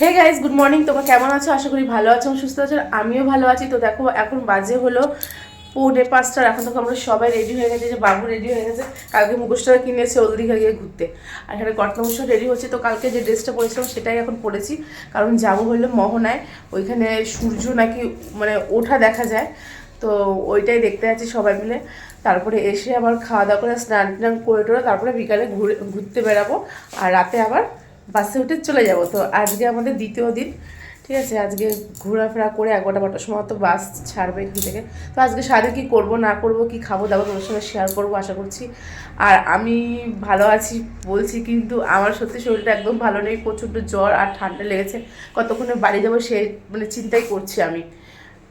Hey guys good morning তোমরা কেমন আছো? আশা করি ভালো আছো সুস্থ আছো। আমিও ভালো আছি। তো দেখো, এখন বাজে হলো পৌনে পাঁচটার। এখন তখন আমরা সবাই রেডি হয়ে গেছে। যে বাবু রেডি হয়ে গেছে। কালকে মুখোশটা কিনেছে ওল দীঘা গিয়ে ঘুরতে। আর এখানে কর্তমশ রেডি হচ্ছে। তো কালকে যে ড্রেসটা পরেছিলাম, সেটাই এখন পরেছি। কারণ যাব হলো মোহনায়। ওইখানে সূর্য নাকি মানে ওঠা দেখা যায়। তো ওইটাই দেখতে যাচ্ছি সবাই মিলে। তারপরে এসে আবার খাওয়া দাওয়া করে স্নান টান করে টোরে তারপরে বিকালে ঘুরে, ঘুরতে বেরাবো। আর রাতে আবার বাসে উঠে চলে যাব। তো আজকে আমাদের দ্বিতীয় দিন, ঠিক আছে? আজকে ঘোরাফেরা করে এগারোটা বারোটার সময় তো বাস ছাড়বে এখান থেকে। তো আজকে সারাদিন কী করব, না করব, কি খাব দাবো তোমার সঙ্গে শেয়ার করব, আশা করছি। আর আমি ভালো আছি বলছি, কিন্তু আমার সত্যি শরীরটা একদম ভালো নেই, প্রচণ্ড জ্বর আর ঠান্ডা লেগেছে। কতক্ষণে বাড়ি যাব সে মানে চিন্তাই করছি আমি।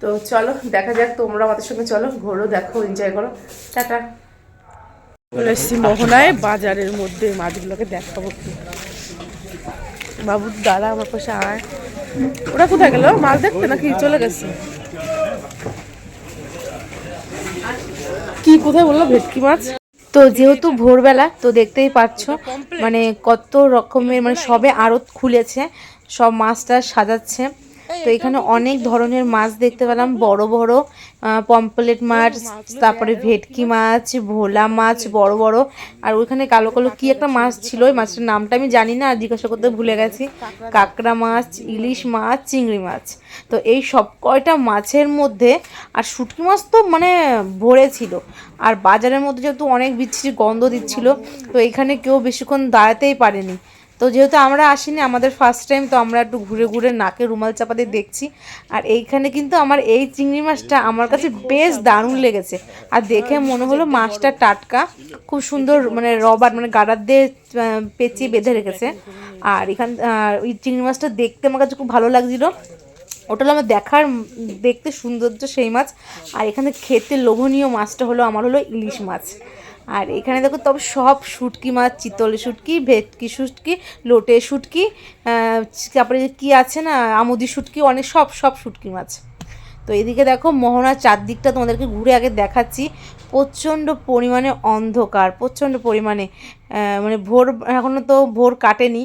তো চলো, দেখা যাক, তোমরা আমাদের সঙ্গে চলো, ঘোরো, দেখো এনজয় করো। টাটা। চলে এসেছি মোহনায়, বাজারের মধ্যে মাছগুলোকে দেখাবো। বাবু দাদা, আমার পাশে আয় ওরা কোথায় গেল? মাছ দেখতে নাকি চলে গেছে? কি, কোথায় বলল? ভেটকি মাছ? তো যেহেতু ভোরবেলা, তো দেখতেই পাচ্ছ মানে কত রকমের মানে সবে আড়ত খুলেছে, সব মাছটা সাজাচ্ছে। তো এখানে অনেক ধরনের মাছ দেখতে পেলাম। বড় বড় পম্পলেট মাছ তারপরে ভেটকি মাছ ভোলা মাছ বড় বড়। আর ওইখানে কালো কালো কি একটা মাছ ছিল ওই মাছটার নামটা আমি জানি না আর জিজ্ঞাসা করতে ভুলে গেছি। কাঁকড়া মাছ ইলিশ মাছ চিংড়ি মাছ। তো এই সব কয়টা মাছের মধ্যে আর শুটকি মাছ তো মানে ভরে ছিল। আর বাজারের মধ্যে যেহেতু অনেক বিচ্ছিরি গন্ধ দিচ্ছিল তো এখানে কেউ বেশিক্ষণ দাঁড়াতেই পারেনি। তো যেহেতু আমরা আসিনি, আমাদের ফার্স্ট টাইম তো আমরা একটু ঘুরে ঘুরে নাকে রুমাল চাপা দিয়ে দেখছি। আর এইখানে কিন্তু আমার এই চিংড়ি মাছটা আমার কাছে বেশ দারুণ লেগেছে। আর দেখে মনে হলো মাছটা টাটকা, খুব সুন্দর মানে রবার মানে গাডার দিয়ে পেঁচিয়ে বেঁধে রেখেছে। আর এখান, আর ওই চিংড়ি মাছটা দেখতে আমার কাছে খুব ভালো লাগছিল। ওটা আমার দেখার দেখতে সৌন্দর্য সেই মাছ। আর এখানে খেতে লোভনীয় মাছটা হলো, আমার হলো ইলিশ মাছ। আর এখানে দেখো তবে সব শুটকি মাছ, চিতলে শুটকি, ভেটকি শুটকি, লোটে শুটকি তারপরে কী আছে না, আমুদি শুটকি, অনেক সব সব শুটকি মাছ। তো এদিকে দেখো মোহনার চারদিকটা তোমাদেরকে ঘুরে আগে দেখাচ্ছি। প্রচণ্ড পরিমাণে অন্ধকার, প্রচণ্ড পরিমাণে মানে ভোর এখনও তো ভোর কাটেনি।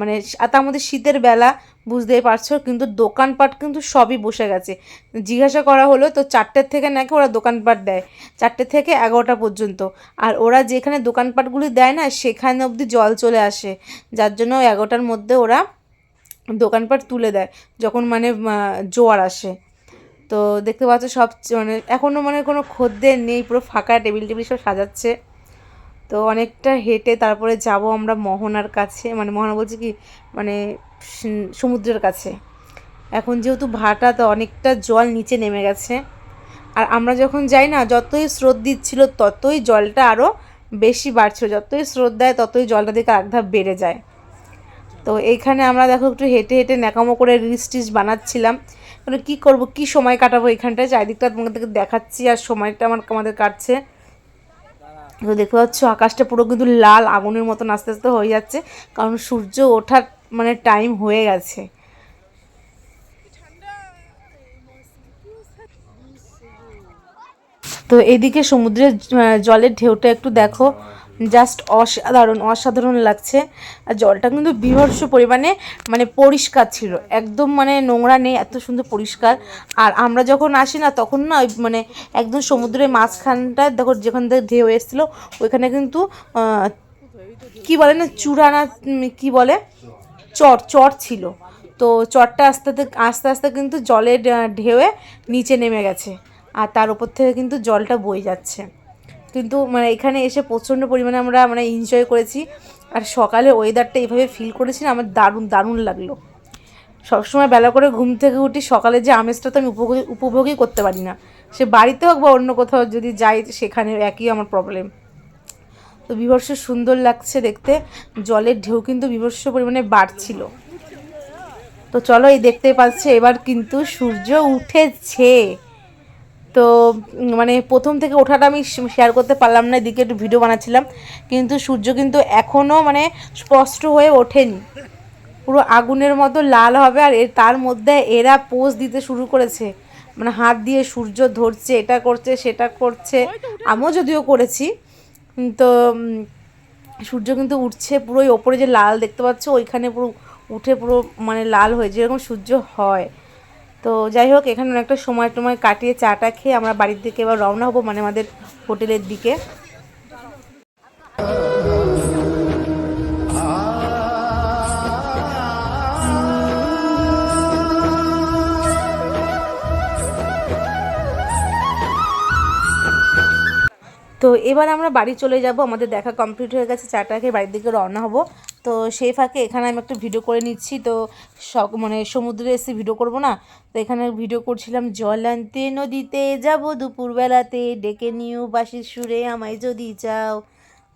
মানে আর তার মধ্যে শীতের বেলা বুঝতেই পারছ, কিন্তু দোকানপাট কিন্তু সবই বসে গেছে। জিজ্ঞাসা করা হলো, তো চারটের থেকে নাকি ওরা দোকানপাট দেয়? চারটে থেকে এগারোটা পর্যন্ত। আর ওরা যেখানে দোকানপাটগুলি দেয় না, সেখানে অবধি জল চলে আসে। যার জন্য এগারোটার মধ্যে ওরা দোকানপাট তুলে দেয়, যখন মানে জোয়ার আসে। তো দেখতে পাচ্ছ সব মানে এখনও মানে কোনো খদ্দের নেই, পুরো ফাঁকা টেবিল টেবিল সব সাজাচ্ছে। তো অনেকটা হেঁটে তারপরে যাব আমরা মোহনার কাছে। মানে মোহনা বলছি কি মানে সমুদ্রের কাছে। এখন যেহেতু ভাটা, তো অনেকটা জল নিচে নেমে গেছে। আর আমরা যখন যাই না, যতই স্রোত দিচ্ছিল, ততই জলটা আরও বেশি বাড়ছিল। যতই স্রোত দেয়, ততই জলটা দিকে এক ধাপ বেড়ে যায়। তো এইখানে আমরা দেখো একটু হেঁটে হেঁটে ন্যাকামো করে রিস টিস বানাচ্ছিলাম। মানে কী করব, কী সময় কাটাবো এখানটায় চারিদিকটা তোমাদেরকে দেখাচ্ছি আর সময়টা আমার, আমাদের কাটছে। তো দেখতে পাচ্ছ, আকাশটা পুরো কিন্তু লাল, আগুনের মতন আস্তে আস্তে হয়ে যাচ্ছে, কারণ সূর্য ওঠার মানে টাইম হয়ে গেছে। তো এদিকে সমুদ্রের জলের ঢেউটা একটু দেখো। জাস্ট অসাধারণ অসাধারণ লাগছে। আর জলটা কিন্তু বিভৎস পরিমাণে মানে পরিষ্কার ছিল। একদম মানে নোংরা নেই, এত সুন্দর পরিষ্কার। আর আমরা যখন আসি না, তখন না ওই মানে একদম সমুদ্রের মাঝখানটা, দেখো যেখান থেকে ঢেউ এসেছিল, ওইখানে কিন্তু কি বলে না চূড়া না কি বলে? চর চর ছিল। তো আস্তে আস্তে আস্তে আস্তে কিন্তু জলের ঢেউয়ে নিচে নেমে গেছে। আর তার উপর থেকে কিন্তু জলটা বয়ে যাচ্ছে। কিন্তু মানে এখানে এসে প্রচণ্ড পরিমাণে আমরা মানে এনজয় করেছি। আর সকালে ওয়েদারটা এইভাবে ফিল করেছি না, আমার দারুণ দারুণ লাগল। সবসময় বেলা করে ঘুম থেকে উঠি সকালে যে আমেজটা তো আমি উপভোগী, উপভোগই করতে পারি না। সে বাড়িতে হোক বা অন্য কোথাও যদি যাই, সেখানে একই আমার প্রবলেম তো বিভর্ষ সুন্দর লাগছে দেখতে। জলের ঢেউ কিন্তু বিভর্ষ পরিমাণে বাড়ছিল। তো চলো এই দেখতে পাচ্ছে, এবার কিন্তু সূর্য উঠেছে। তো মানে প্রথম থেকে ওঠাটা আমি শেয়ার করতে পারলাম না, এদিকে একটু ভিডিও বানাচ্ছিলাম। কিন্তু সূর্য কিন্তু এখনও মানে স্পষ্ট হয়ে ওঠেনি। পুরো আগুনের মতো লাল হবে আর তার মধ্যে এরা পোজ দিতে শুরু করেছে। মানে হাত দিয়ে সূর্য ধরছে, এটা করছে, সেটা করছে। আমিও যদিও করেছি। তো সূর্য কিন্তু উঠছে পুরো ওই ওপরে যে লাল দেখতে পাচ্ছ, ওইখানে পুরো উঠে পুরো মানে লাল হয়ে যেরকম সূর্য হয়। তো যাই হোক, এখানে অনেকটা সময় টময় কাটিয়ে চাটা খেয়ে আমরা বাড়ির দিকে এবার রওনা হব মানে আমাদের হোটেলের দিকে। তো এবার আমরা বাড়ি চলে যাব, আমাদের দেখা কমপ্লিট হয়ে গেছে চারটা খেয়ে বাড়ির দিকে রওনা হব। তো সেই ফাঁকে এখানে আমি একটা ভিডিও করে নিচ্ছি। তো সব মানে সমুদ্রে এসে ভিডিও করব না? তো এখানে ভিডিও করছিলাম, জল আনতে নদীতে যাব দুপুরবেলাতে, ডেকে নিউ বাসির সুরে আমায় যদি চাও।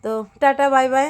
তো টাটা, বাই বাই।